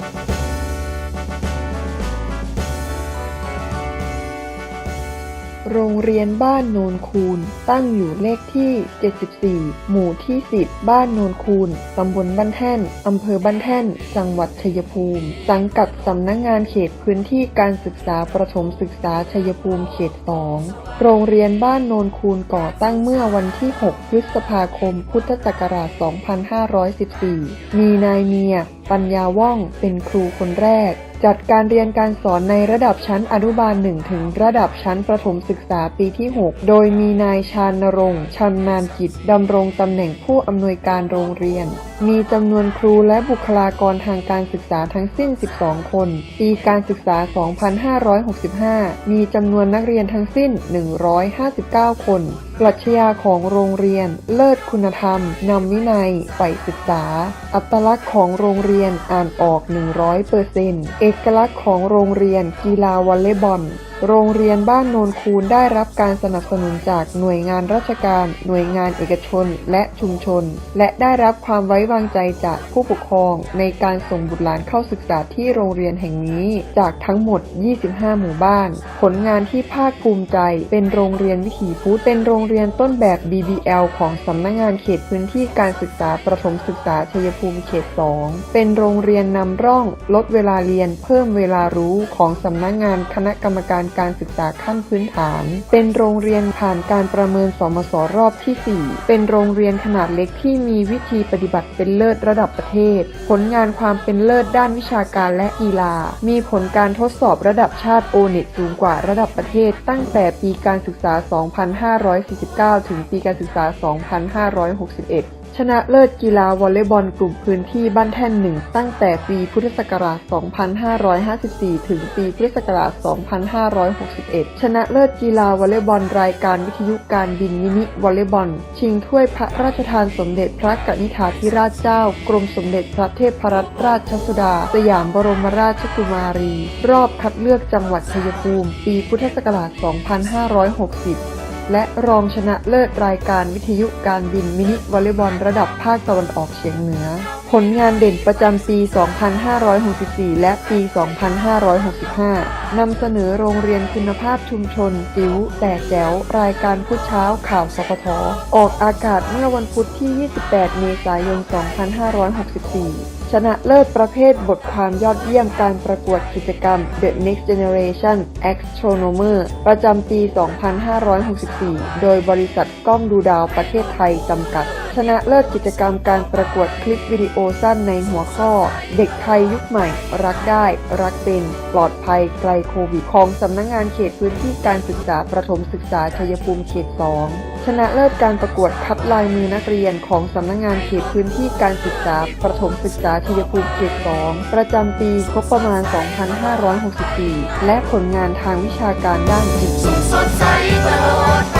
Bye. โรงเรียนบ้านโนนคูน ตั้งอยู่เลขที่ 74 หมู่ที่ 10 บ้านโนนคูน ตำบลบ้านแท่น อำเภอบ้านแท่น จังหวัดชัยภูมิ สังกัดสำนักงงานเขตพื้นที่การศึกษาประถมศึกษาชัยภูมิเขต 2 โรงเรียนบ้านโนนคูนก่อตั้งเมื่อวันที่ 6 พฤษภาคม พุทธศักราช 2514 มีนายเมีย ปัญญาว่อง เป็นครูคนแรก จัดการเรียนการสอนในระดับชั้นอนุบาล1ถึงระดับชั้นประถมศึกษาปีที่ 6 โดยมีนายชานรงค์ชันนานกิจดำรงตำแหน่งผู้อำนวยการโรงเรียน มีจำนวนครูและบุคลากรทางการศึกษาทั้งสิ้น 12 คน ปีการศึกษา 2565 มีจำนวนนักเรียนทั้งสิ้น 159 คน ปรัชญาของโรงเรียน เลิศคุณธรรม นำวินัยใฝ่ศึกษา อัตลักษณ์ของโรงเรียนอ่านออก 100%เอกลักษณ์ของโรงเรียนกีฬาวอลเลย์บอล โรงเรียนบ้านโนนคูนได้รับการสนับสนุนจากหน่วยงานราชการ หน่วยงานเอกชน และชุมชน และได้รับความไว้วางใจจากผู้ปกครอง ในการส่งบุตรหลานเข้าศึกษาที่โรงเรียนแห่งนี้ จากทั้งหมด 25 หมู่บ้าน ผลงานที่ภาคภูมิใจ เป็นโรงเรียนวิถีพุทธเป็นโรงเรียนต้นแบบ BBL ของสำนักงงานเขตพื้นที่การศึกษาประถมศึกษาชัยภูมิเขต 2 เป็นโรงเรียนนำร่อง ลดเวลาเรียน เพิ่มเวลารู้ของสำนักงานคณะกรรมการการศึกษาขั้นพื้นฐาน เป็นโรงเรียนผ่านการประเมินสมสรอบที่ 4 เป็นโรงเรียนขนาดเล็กที่มีวิธีปฏิบัติเป็นเลิศระดับประเทศ ผลงานความเป็นเลิศด้านวิชาการและกีฬา มีผลการทดสอบระดับชาติโอเน็ตสูงกว่าระดับประเทศ ตั้งแต่ปีการศึกษา 2549 ถึงปีการศึกษา 2561 นะเลิศกีฬาวอลเลย์บอลกลุ่มพื้นที่บ้านแท่นหนึ่งตั้งแต่ปีพุทธศักราช 2554 ถึงปีพุทธศักราช 2561 ชนะเลิศกีฬาวอลเลย์บอลรายการวิทยุการบินมินิวอลเลย์บอล ชิงถ้วยพระราชทานสมเด็จพระกนิษฐาธิราชเจ้า กรมสมเด็จพระเทพรัตนราชสุดา สยามบรมราชกุมารี รอบคัดเลือกจังหวัดชัยภูมิ ปีพุทธศักราช 2560 และรองชนะเลิศรายการวิทยุการบินมินิวอลเลย์บอลระดับภาคตะวันออกเฉียงเหนือ ผลงานเด่นประจำปี 2564 และปี 2565 นำเสนอโรงเรียนคุณภาพชุมชนจิ๋วแต่แจ๋ว รายการพุธเช้าข่าวสปทออกอากาศเมื่อวันพุธที่ 28 เมษายน 2564 ชนะเลิศประเภทบทความยอดเยี่ยมการประกวดกิจกรรม The Next Generation Astronomer ประจำปี 2564 โดยบริษัทกล้องดูดาวประเทศไทยจำกัดชนะเลิศกิจกรรมการประกวดคลิปวิดีโอสั้นในหัวข้อ เด็กไทยยุคใหม่ รักได้ รักเป็น ปลอดภัยไกลโควิด ของสำนักงงานเขตพื้นที่การศึกษาประถมศึกษาชัยภูมิเขต 2 ชนะเลิศการประกวดคัดลายมือนักเรียนของสำนักงงานเขตพื้นที่การศึกษาประถมศึกษาชัยภูมิเขต 2 ประจำปีงบประมาณ 2564 และผลงานทางวิชาการด้านจิตสดใสตลอดไปใต้ร่มโพ